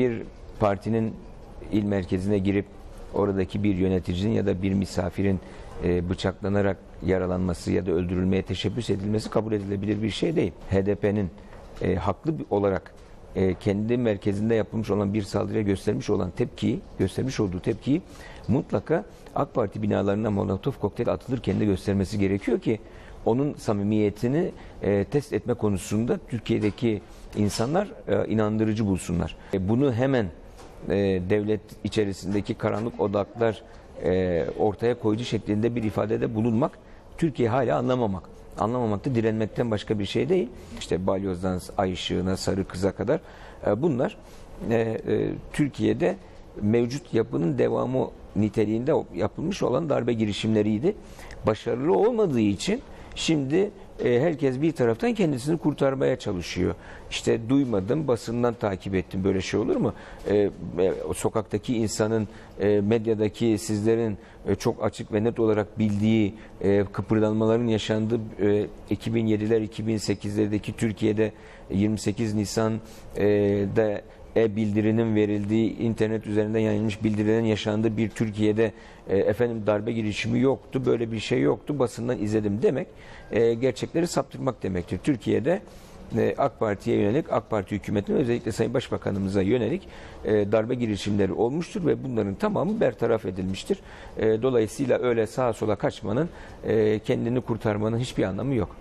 Bir partinin il merkezine girip oradaki bir yöneticinin ya da bir misafirin e, bıçaklanarak yaralanması ya da öldürülmeye teşebbüs edilmesi kabul edilebilir bir şey değil. HDP'nin e, haklı olarak e, kendi merkezinde yapılmış olan bir saldırıya göstermiş olan tepkiyi, göstermiş olduğu tepkiyi mutlaka AK Parti binalarına molotof kokteyl atılırken de göstermesi gerekiyor ki onun samimiyetini e, test etme konusunda Türkiye'deki insanlar e, inandırıcı bulsunlar. E, bunu hemen e, devlet içerisindeki karanlık odaklar e, ortaya koyucu şeklinde bir ifadede bulunmak Türkiye hala anlamamak. Anlamamak da direnmekten başka bir şey değil. İşte balyozdan ay ışığına, sarı kıza kadar e, bunlar e, e, Türkiye'de mevcut yapının devamı niteliğinde yapılmış olan darbe girişimleriydi. Başarılı olmadığı için şimdi e, herkes bir taraftan kendisini kurtarmaya çalışıyor. İşte duymadım, basından takip ettim. Böyle şey olur mu? E, e, sokaktaki insanın, medyadaki sizlerin çok açık ve net olarak bildiği e, kıpırdanmaların yaşandığı e, 2007'ler, 2008'lerdeki Türkiye'de 28 Nisan'da e-bildirinin verildiği, internet üzerinden yayılmış bildirilerin yaşandığı bir Türkiye'de e, efendim darbe girişimi yoktu, böyle bir şey yoktu, basından izledim demek e, gerçekleri saptırmak demektir. Türkiye'de e, AK Parti'ye yönelik, AK Parti hükümetine özellikle Sayın Başbakanımıza yönelik e, darbe girişimleri olmuştur ve bunların tamamı bertaraf edilmiştir. E, dolayısıyla öyle sağa sola kaçmanın, e, kendini kurtarmanın hiçbir anlamı yok.